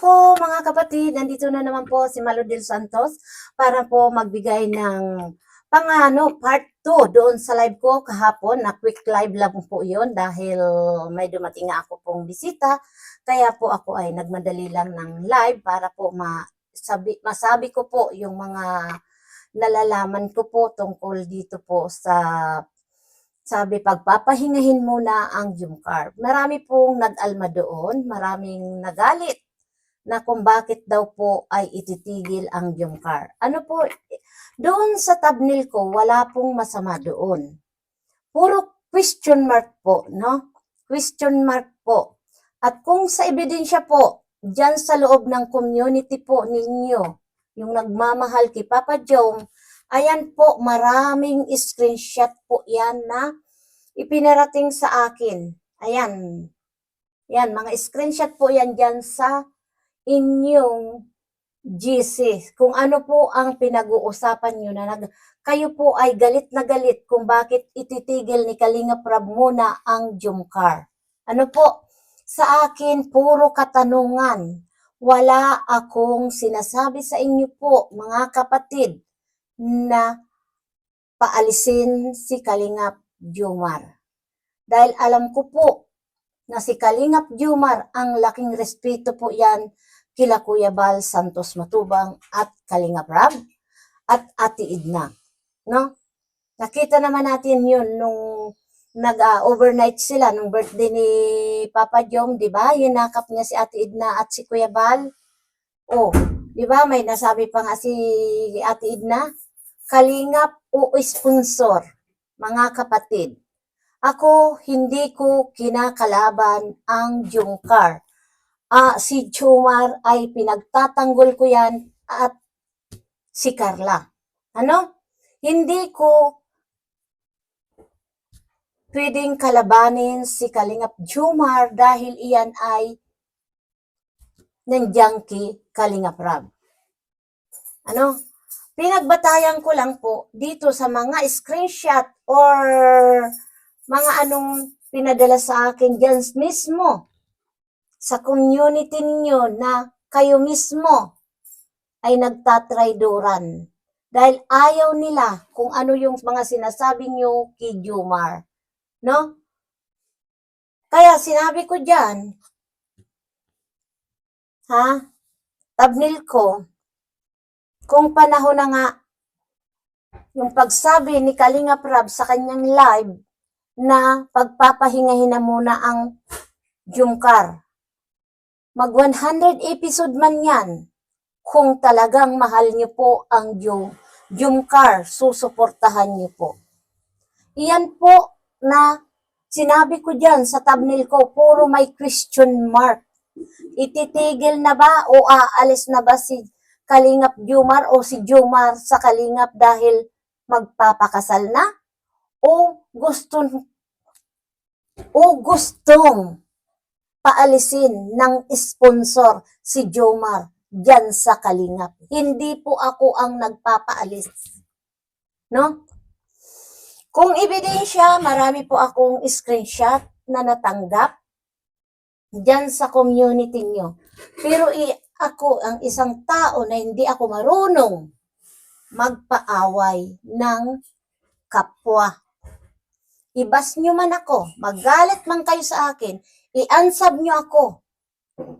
po mga kapatid, nandito na naman po si Malodil Santos para po magbigay ng pangano part 2 doon sa live ko. Kahapon na quick live lang po yun dahil may dumating nga ako pong bisita. Kaya po ako ay nagmadali lang ng live para po masabi, masabi ko po yung mga nalalaman ko po tungkol dito po sa sabi, pagpapahingahin muna ang Jumcar. Marami pong nag-alma doon, maraming nagalit na kung bakit daw po ay ititigil ang Jumcar. Ano po, doon sa thumbnail ko, wala pong masama doon. Puro question mark po, no? Question mark po. At kung sa ebidensya po, dyan sa loob ng community po ninyo, yung nagmamahal kay Papa Jom, ayan po, maraming screenshot po yan na ipinarating sa akin. Ayan. Yan, mga screenshot po yan dyan sa inyong GC. Kung ano po ang pinag-uusapan nyo na nag, kayo po ay galit na galit kung bakit ititigil ni Kalinga Prab muna ang Jumcar. Ano po? Sa akin, puro katanungan. Wala akong sinasabi sa inyo po, mga kapatid, na paalisin si Kalingap Jumar. Dahil alam ko po na si Kalingap Jumar, ang laking respeto po yan kila Kuya Bal Santos Matubang at Kalingap Rab at Ate Idna. No? Nakita naman natin yun nung nag-overnight sila nung birthday ni Papa Jom, di ba? Yinakap niya si Ate Idna at si Kuya Bal. Oh, di ba? May nasabi pa nga si Ate Idna, kalingap o sponsor, mga kapatid. Ako, hindi ko kinakalaban ang Jungkar. Ah, si Jumar ay pinagtatanggol ko yan at si Carla. Ano? Hindi ko pwedeng kalabanin si Kalingap Jumar dahil iyan ay nandiyan kay Kalingap Rab. Ano? Pinagbatayan ko lang po dito sa mga screenshot or mga anong pinadala sa akin dyan mismo sa community ninyo na kayo mismo ay nagtatraydoran dahil ayaw nila kung ano yung mga sinasabi nyo kay Jumar. No? Kaya sinabi ko dyan, ha? Tabnil ko, kung panahon na nga yung pagsabi ni Kalinga Prab sa kanyang live na pagpapahingahin na muna ang Jumkar. Mag 100 episode man yan. Kung talagang mahal niyo po ang Jum, Jumkar, susuportahan niyo po. Iyan po na sinabi ko dyan sa thumbnail ko, puro may question mark. Ititigil na ba o aalis na ba si Kalingap Jumar o si Jumar sa Kalingap dahil magpapakasal na? O gusto o gustong paalisin ng sponsor si Jomar dyan sa Kalingap. Hindi po ako ang nagpapaalis. No? Kung ebidensya, marami po akong screenshot na natanggap dyan sa community nyo. Pero ako ang isang tao na hindi ako marunong magpaaway ng kapwa. Ibas nyo man ako, magalit man kayo sa akin, i-ansab nyo ako.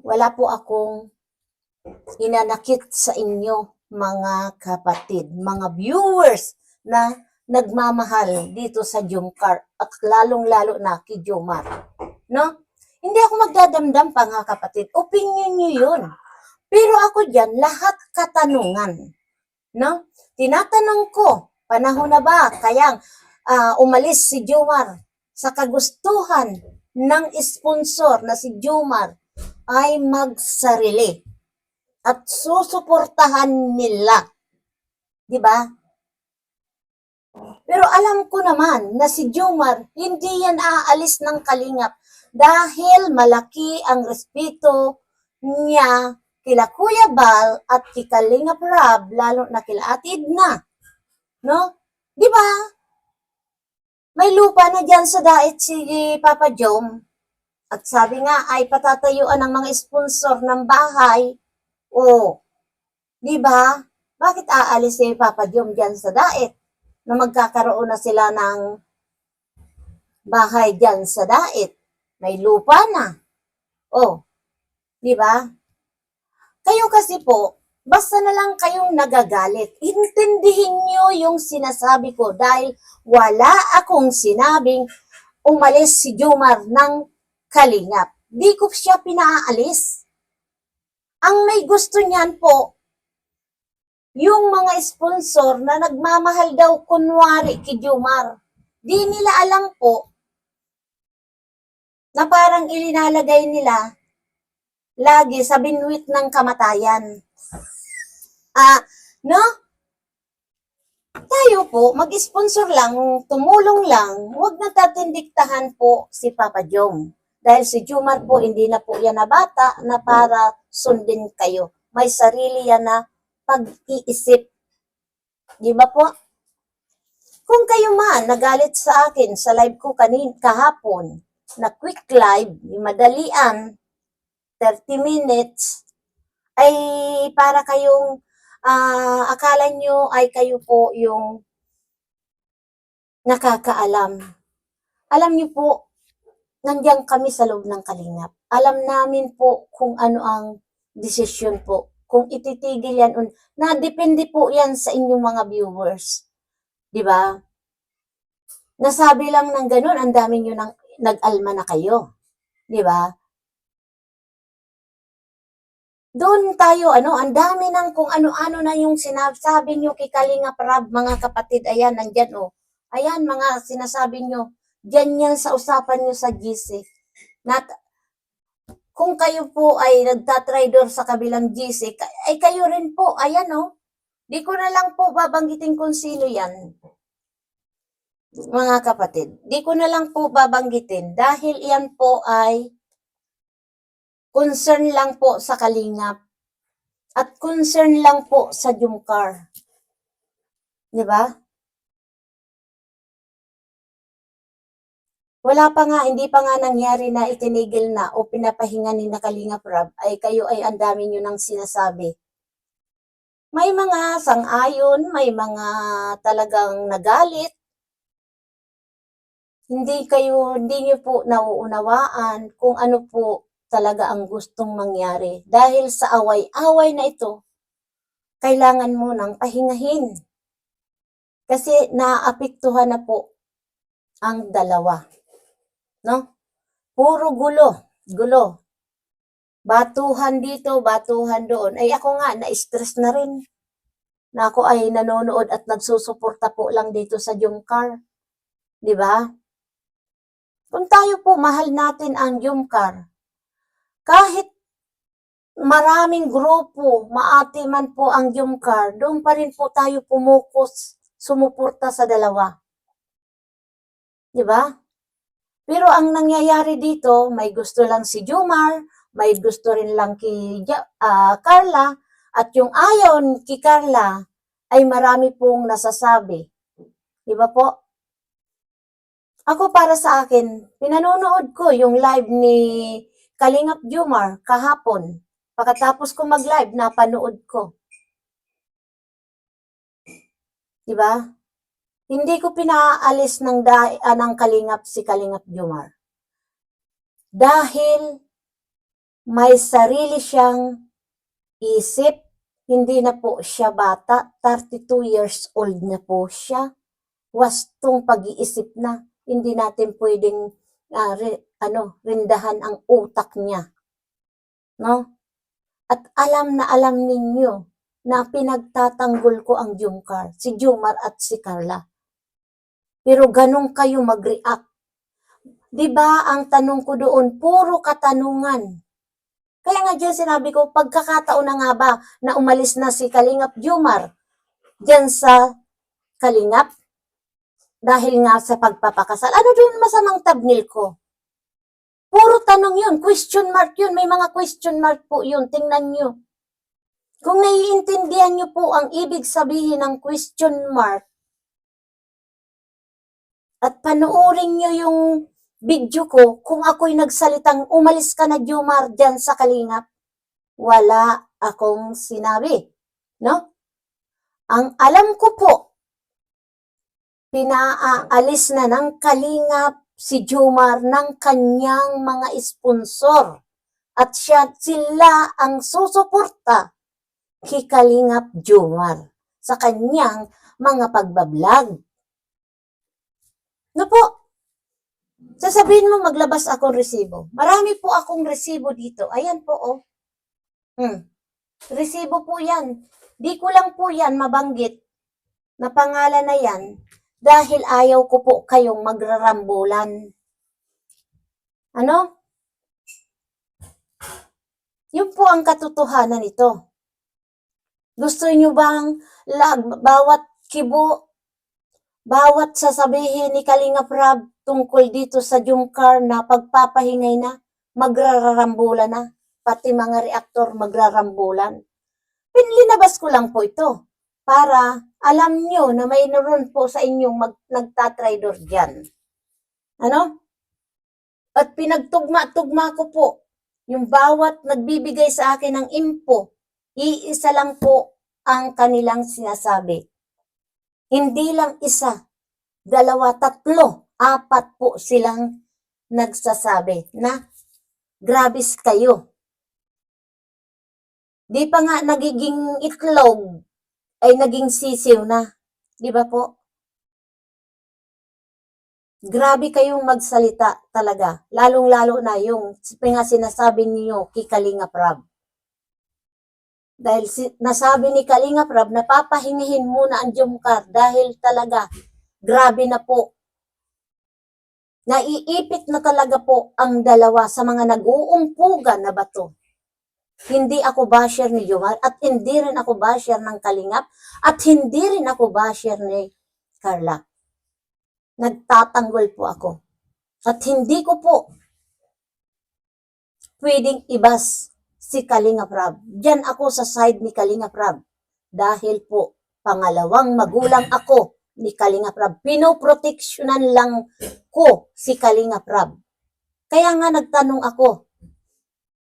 Wala po akong inanakit sa inyo, mga kapatid, mga viewers na nagmamahal dito sa Jumcar at lalong-lalo na kay Jomar. No? Hindi ako magdadamdam pa nga kapatid. Opinion nyo yun. Pero ako dyan, lahat katanungan. No? Tinatanong ko, panahon na ba kayang ah, umalis si Jomar sa kagustuhan ng sponsor na si Jomar ay magsarili at susuportahan nila. 'Di ba? Pero alam ko naman na si Jomar hindi yan aalis ng kalingap dahil malaki ang respeto niya kila Kuya Bal at kay Kalingap Rab, lalo na kila Atid na. No? Di ba? May lupa na dyan sa dait si Papa Jom. At sabi nga ay patatayuan ng mga sponsor ng bahay. O, di ba? Bakit aalis si Papa Jom dyan sa daet? Na magkakaroon na sila ng bahay dyan sa daet. May lupa na. O, di ba? Kayo kasi po, basta na lang kayong nagagalit. Intindihin nyo yung sinasabi ko dahil wala akong sinabing umalis si Jumar ng kalingap. Di ko siya pinaalis. Ang may gusto niyan po, yung mga sponsor na nagmamahal daw kunwari kay Jumar. Di nila alam po na parang ilinalagay nila lagi sa binwit ng kamatayan. Ah, no? Tayo po, mag-sponsor lang, tumulong lang, huwag natin diktahan po si Papa Jom. Dahil si Jumar po, hindi na po yan na bata na para sundin kayo. May sarili yan na pag-iisip. Di ba po? Kung kayo man nagalit sa akin sa live ko kanin kahapon, na quick live, madalian, 30 minutes, ay para kayong ah, akala nyo ay kayo po yung nakakaalam. Alam nyo po, nandiyan kami sa loob ng kalingap. Alam namin po kung ano ang desisyon po. Kung ititigil yan, un- na depende po yan sa inyong mga viewers. Di ba? Nasabi lang ng ganun, ang dami nyo nang nag-alma na kayo. Di ba? Doon tayo, ano, ang dami ng kung ano-ano na yung sinasabi nyo kay Kalinga Prab, mga kapatid, ayan, nandyan, oh. Ayan, mga sinasabi nyo, dyan yan sa usapan nyo sa GC. Nat, kung kayo po ay nagtatrader sa kabilang GC, ay kayo rin po, ayan, oh. Di ko na lang po babanggitin kung sino yan. Mga kapatid, di ko na lang po babanggitin dahil yan po ay concern lang po sa kalingap at concern lang po sa Jumcar. Di ba? Wala pa nga, hindi pa nga nangyari na itinigil na o pinapahinga ni Nakalingap Rab, ay kayo ay ang dami nyo nang sinasabi. May mga sang-ayon, may mga talagang nagalit. Hindi kayo, hindi nyo po nauunawaan kung ano po talaga ang gustong mangyari. Dahil sa away-away na ito, kailangan mo nang pahingahin. Kasi naapektuhan na po ang dalawa. No? Puro gulo, gulo. Batuhan dito, batuhan doon. Ay ako nga, na-stress na rin. Na ako ay nanonood at nagsusuporta po lang dito sa Jumcar. Di ba? Kung tayo po, mahal natin ang Jumcar. Kahit maraming grupo, maati man po ang Jumcar, doon pa rin po tayo pumukos, sumuporta sa dalawa. Di ba? Pero ang nangyayari dito, may gusto lang si Jumar, may gusto rin lang kay ah, Carla, at yung ayaw kay Carla ay marami pong nasasabi. Di ba po? Ako para sa akin, pinanonood ko yung live ni Kalingap Jumar kahapon. Pagkatapos ko mag-live, napanood ko. Di ba? Hindi ko pinaalis ng, da, ah, ng Kalingap si Kalingap Jumar. Dahil may sarili siyang isip, hindi na po siya bata, 32 years old na po siya. Wastong pag-iisip na, hindi natin pwedeng ah, ri- ano, rindahan ang utak niya. No? At alam na alam ninyo na pinagtatanggol ko ang Jumcar, si Jumar at si Carla. Pero ganun kayo mag-react. 'Di ba ang tanong ko doon, puro katanungan. Kaya nga diyan sinabi ko, pagkakataon na nga ba na umalis na si Kalingap Jumar diyan sa Kalingap dahil nga sa pagpapakasal. Ano doon masamang tabnil ko? Puro tanong yun, question mark yun, may mga question mark po yun, tingnan nyo. Kung naiintindihan nyo po ang ibig sabihin ng question mark, at panoorin nyo yung video ko kung ako'y nagsalitang umalis ka na Jomar dyan sa Kalingap. Wala akong sinabi. No? Ang alam ko po, pinaalis na ng Kalingap si Jomar ng kanyang mga sponsor. At siya, sila ang susuporta kay Kalingap Jomar sa kanyang mga pagbablog. No po, sasabihin mo maglabas akong resibo. Marami po akong resibo dito. Ayan po, oh. Hmm. Resibo po yan. Di ko lang po yan mabanggit na pangalan na yan dahil ayaw ko po kayong magrarambulan. Ano? Yun po ang katotohanan nito. Gusto niyo bang lag, bawat kibo, bawat sasabihin ni Kalinga Prab tungkol dito sa Jungkar na pagpapahingay na, magrarambulan na, pati mga reaktor magrarambulan. Pinlinabas ko lang po ito para alam nyo na mayroon po sa inyong mag, nagtatrader dyan. Ano? At pinagtugma-tugma ko po yung bawat nagbibigay sa akin ng info, iisa lang po ang kanilang sinasabi. Hindi lang isa, dalawa, tatlo, apat po silang nagsasabi na grabis kayo. Di pa nga nagiging itlog ay naging sisiw na. Di ba po? Grabe kayong magsalita talaga. Lalong-lalo na yung nga sinasabi niyo kay Kalinga Prab. Dahil si, nasabi ni Kalinga Prab na papahingihin muna ang Jumkar dahil talaga grabe na po. Naiipit na talaga po ang dalawa sa mga nag-uumpugan na bato. Hindi ako basher ni Jomar at hindi rin ako basher ng Kalingap at hindi rin ako basher ni Carla. Nagtatanggol po ako. At hindi ko po pwedeng ibas si Kalinga Prab. Diyan ako sa side ni Kalinga Prab. Dahil po, pangalawang magulang ako ni Kalinga Prab. Pinoproteksyonan lang ko si Kalinga Prab. Kaya nga nagtanong ako,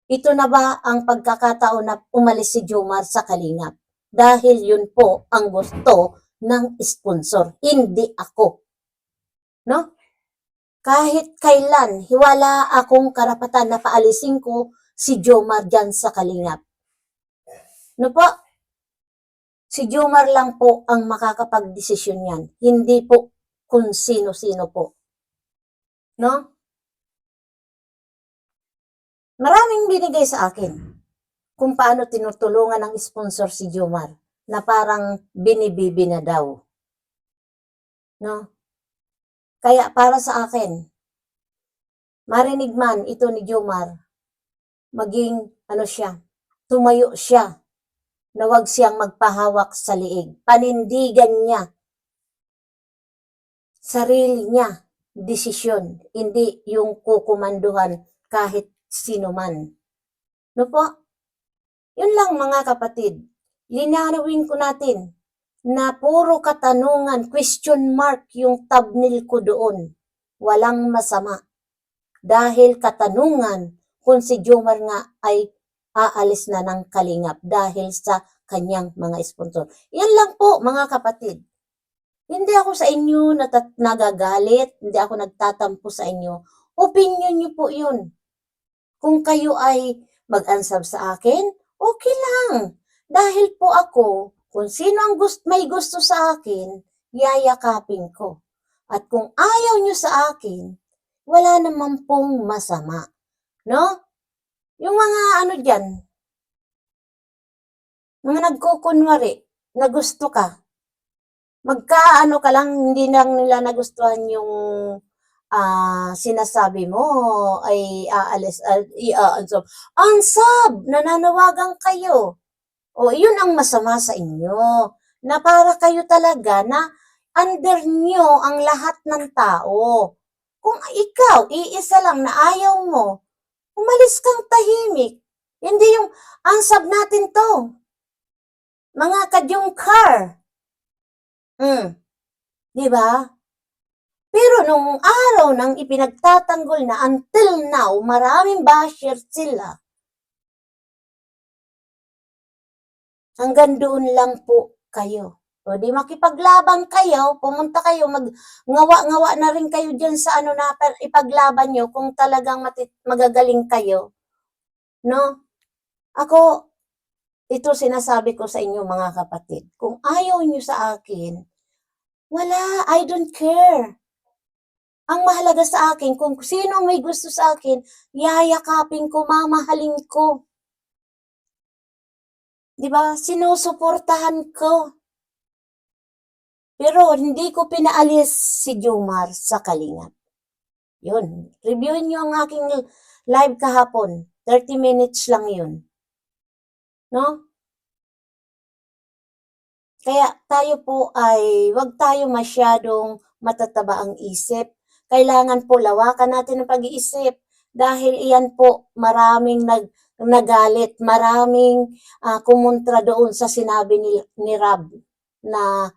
ito na ba ang pagkakataon na umalis si Jomar sa Kalingap? Dahil yun po ang gusto ng sponsor, hindi ako. No? Kahit kailan, hiwala akong karapatan na paalisin ko si Jomar dyan sa Kalingap. No po? Si Jomar lang po ang makakapag-desisyon yan. Hindi po kung sino-sino po. No? Maraming binigay sa akin kung paano tinutulungan ng sponsor si Jomar na parang binibibi na daw. No? Kaya para sa akin, marinig man ito ni Jomar, maging ano siya, tumayo siya na wag siyang magpahawak sa liig. Panindigan niya sarili niya, desisyon, hindi yung kukumanduhan kahit sino man. No po? Yun lang mga kapatid. Linawin ko natin na puro katanungan, question mark yung thumbnail ko doon. Walang masama. Dahil katanungan kung si Jomar nga ay aalis na ng kalingap dahil sa kanyang mga sponsor. Yan lang po mga kapatid. Hindi ako sa inyo nagagalit, hindi ako nagtatampo sa inyo. Opinion nyo po yun. Kung kayo ay mag-answer sa akin, okay lang. Dahil po ako, kung sino ang gust may gusto sa akin, yayakapin ko. At kung ayaw nyo sa akin, wala naman pong masama. No? Yung mga ano dyan, mga nagkukunwari na gusto ka, magkaano ka lang, hindi lang nila nagustuhan yung ah sinasabi mo ay aalis, uh, i-answer. Ansab, nananawagan kayo. O, yun ang masama sa inyo. Na para kayo talaga na under nyo ang lahat ng tao. Kung ikaw, iisa lang na ayaw mo, umalis kang tahimik. Hindi yung ansab natin to. Mga kadyong car. Hmm. Di ba? Pero nung araw nang ipinagtatanggol na until now, maraming basher sila. Hanggang doon lang po kayo. O di makipaglaban kayo, pumunta kayo, mag ngawa-ngawa na rin kayo dyan sa ano na ipaglaban nyo kung talagang magagaling kayo. No? Ako, ito sinasabi ko sa inyo mga kapatid. Kung ayaw nyo sa akin, wala, I don't care. Ang mahalaga sa akin, kung sino may gusto sa akin, yayakapin ko, mamahalin ko. Di ba? Sinusuportahan ko. Pero hindi ko pinaalis si Jomar sa Kalingap. Yun. Reviewin nyo ang aking live kahapon. 30 minutes lang yun. No? Kaya tayo po ay, wag tayo masyadong matataba ang isip. Kailangan po lawakan natin ang pag-iisip dahil iyan po maraming nag nagalit, maraming ah, kumontra doon sa sinabi ni, ni Rab na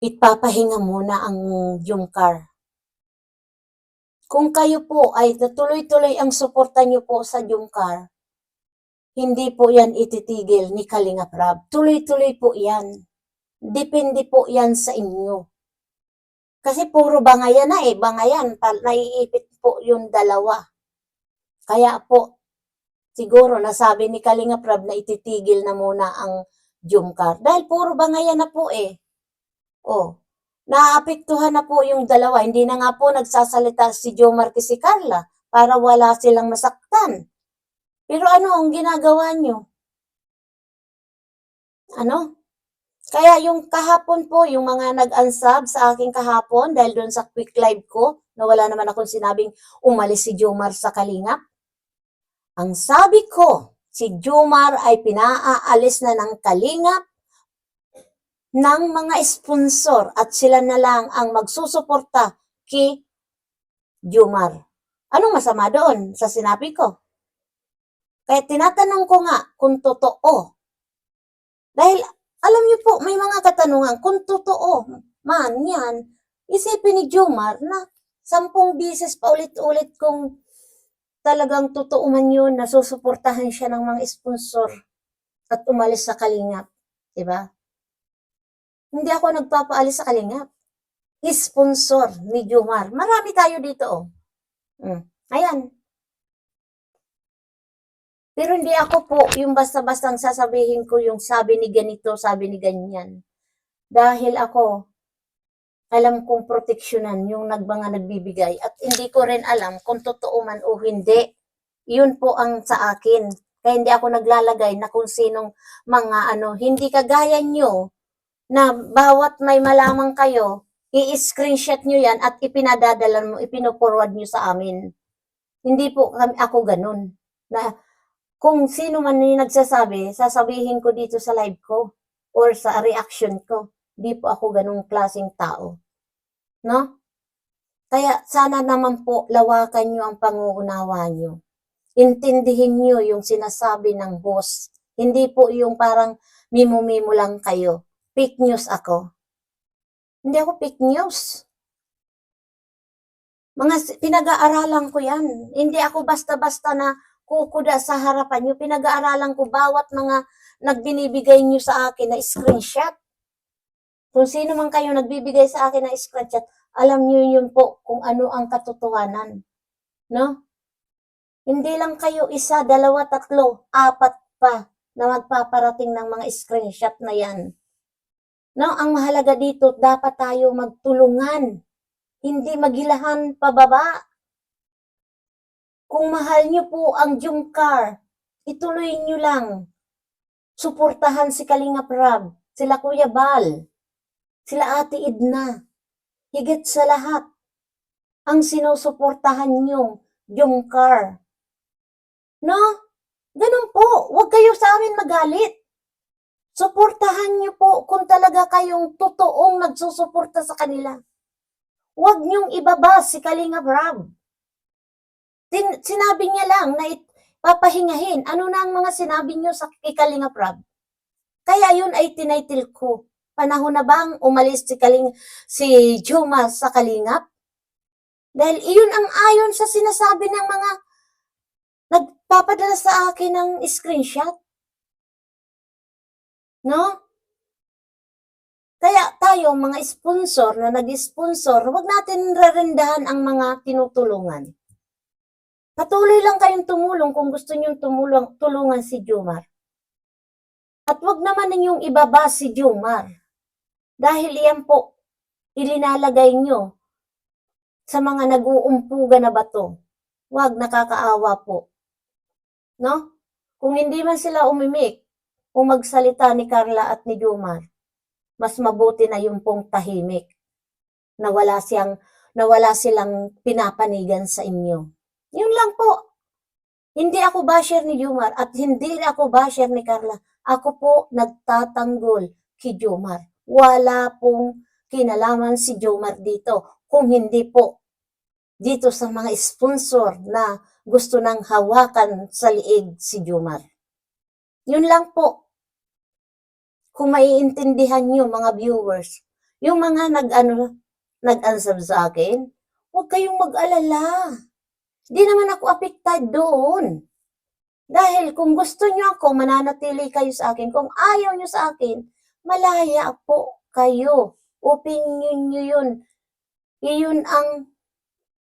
ipapahinga muna ang Jumcar. Kung kayo po ay tuloy-tuloy ang suporta niyo po sa Jumcar, hindi po yan ititigil ni Kalinga Prab. Tuloy-tuloy po yan. Depende po yan sa inyo. Kasi puro bangayan na eh, bangayan. Naiipit po yung dalawa. Kaya po, siguro nasabi ni Kalinga Prab na ititigil na muna ang Jumcar. Dahil puro bangayan na po eh. Oh, naapektuhan na po yung dalawa. Hindi na nga po nagsasalita si Joe Marquez si Carla para wala silang masaktan. Pero ano ang ginagawa nyo? Ano? Kaya yung kahapon po, yung mga nag-unsub sa aking kahapon dahil doon sa quick live ko, na wala naman akong sinabing umalis si Jomar sa Kalingap. Ang sabi ko, si Jomar ay pinaaalis na ng Kalingap ng mga sponsor at sila na lang ang magsusuporta kay Jomar. Anong masama doon sa sinabi ko? Kaya tinatanong ko nga kung totoo. Dahil alam niyo po, may mga katanungan, kung totoo man yan, isipin ni Jomar na sampung bisis pa ulit-ulit kung talagang totoo man yun, nasusuportahan siya ng mga sponsor at umalis sa Kalingap. Diba? Hindi ako nagpapaalis sa Kalingap. Sponsor ni Jomar. Marami tayo dito. Oh. Mm. Ayan, pero hindi ako po yung basta-bastang sasabihin ko yung sabi ni ganito, sabi ni ganyan. Dahil ako, alam kong proteksyonan yung nagbanga nagbibigay at hindi ko rin alam kung totoo man o hindi. Yun po ang sa akin. Kaya hindi ako naglalagay na kung sinong mga ano, hindi kagaya nyo na bawat may malamang kayo, i-screenshot nyo yan at ipinadadala mo, ipinoforward nyo sa amin. Hindi po kami, ako ganun. Na kung sino man yung nagsasabi, sasabihin ko dito sa live ko or sa reaction ko. Di po ako ganung klaseng tao. No? Kaya sana naman po lawakan nyo ang panguunawa nyo. Intindihin nyo yung sinasabi ng boss. Hindi po yung parang mimo-mimo lang kayo. Fake news ako. Hindi ako fake news. Mga pinag-aaralan ko yan. Hindi ako basta-basta na kukuda sa harapan nyo. Pinag-aaralan ko bawat mga nagbinibigay nyo sa akin na screenshot. Kung sino man kayo nagbibigay sa akin na screenshot, alam nyo yun po kung ano ang katotohanan. No? Hindi lang kayo isa, dalawa, tatlo, apat pa na magpaparating ng mga screenshot na yan. No, ang mahalaga dito, dapat tayo magtulungan. Hindi magilahan pababa. Kung mahal niyo po ang Jumcar, ituloy niyo lang. Suportahan si Kalinga Prab, sila Kuya Bal, sila Ate Idna. Higit sa lahat, ang sinusuportahan niyo, Jumcar. No? Ganun po, huwag kayo sa amin magalit. Suportahan niyo po kung talaga kayong totoong nagsusuporta sa kanila. Huwag niyong ibaba si Kalinga Prab. Tin- sinabi niya lang na it- papahingahin. Ano na ang mga sinabi niyo sa Kalinga Prab? Kaya yun ay tinaitil ko Panahon na bang umalis si, Kaling, si Juma sa Kalingap? Dahil iyon ang ayon sa sinasabi ng mga nagpapadala sa akin ng screenshot. No? Kaya tayo, mga sponsor na nag-sponsor, huwag natin rarendahan ang mga tinutulungan. Patuloy lang kayong tumulong kung gusto niyong tumulong, tulungan si Jumar. At wag naman ninyong ibaba si Jumar. Dahil iyan po, ilinalagay nyo sa mga nag-uumpuga na bato. Wag, nakakaawa po. No? Kung hindi man sila umimik, o magsalita ni Carla at ni Jumar, mas mabuti na yung pong tahimik na wala siyang na wala silang pinapanigan sa inyo. Yun lang po. Hindi ako basher ni Jumar at hindi ako basher ni Carla. Ako po nagtatanggol kay Jumar. Wala pong kinalaman si Jumar dito. Kung hindi po dito sa mga sponsor na gusto nang hawakan sa liig si Jumar. Yun lang po kung maiintindihan nyo mga viewers, yung mga nag ano, nag-answer sa akin, huwag kayong mag-alala. Di naman ako apektad doon. Dahil kung gusto nyo ako, mananatili kayo sa akin. Kung ayaw nyo sa akin, malaya po kayo. Opinion nyo yun. Iyon ang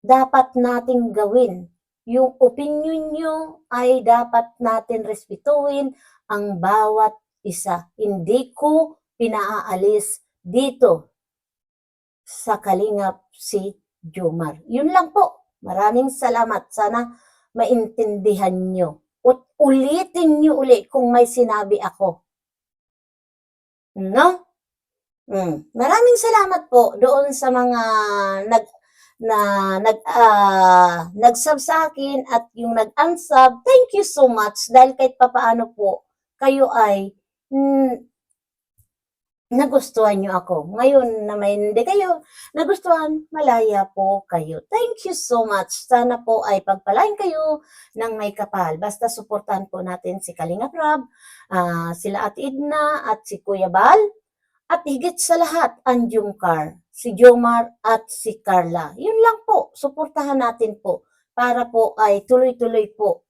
dapat nating gawin. Yung opinion nyo ay dapat natin respetuhin ang bawat isa. Hindi ko pinaaalis dito sa Kalingap si Jomar. Yun lang po. Maraming salamat. Sana maintindihan nyo. At ulitin nyo uli kung may sinabi ako. No? Mm. Maraming salamat po doon sa mga nag na nag ah, nag-sub sa akin at yung nag-unsub. Thank you so much dahil kahit papaano po kayo ay mm, nagustuhan nyo ako. Ngayon na may hindi kayo nagustuhan, malaya po kayo. Thank you so much. Sana po ay pagpalain kayo ng may kapal. Basta suportahan po natin si Kalinga Prab, ah, sila at Idna at si Kuya Bal. At higit sa lahat, ang Jumcar, si Jomar at si Carla. Yun lang po, suportahan natin po para po ay tuloy-tuloy po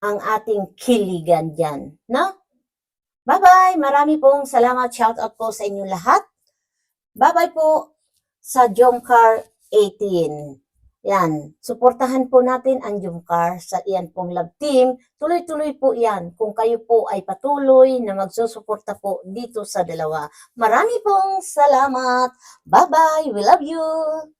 ang ating kiligan dyan. No? Bye-bye! Marami pong salamat. Shout out po sa inyong lahat. Bye-bye po sa Jomcar 18. Yan. Suportahan po natin ang Jomcar sa iyan pong love team. Tuloy-tuloy po yan kung kayo po ay patuloy na magsusuporta po dito sa dalawa. Marami pong salamat. Bye-bye! We love you!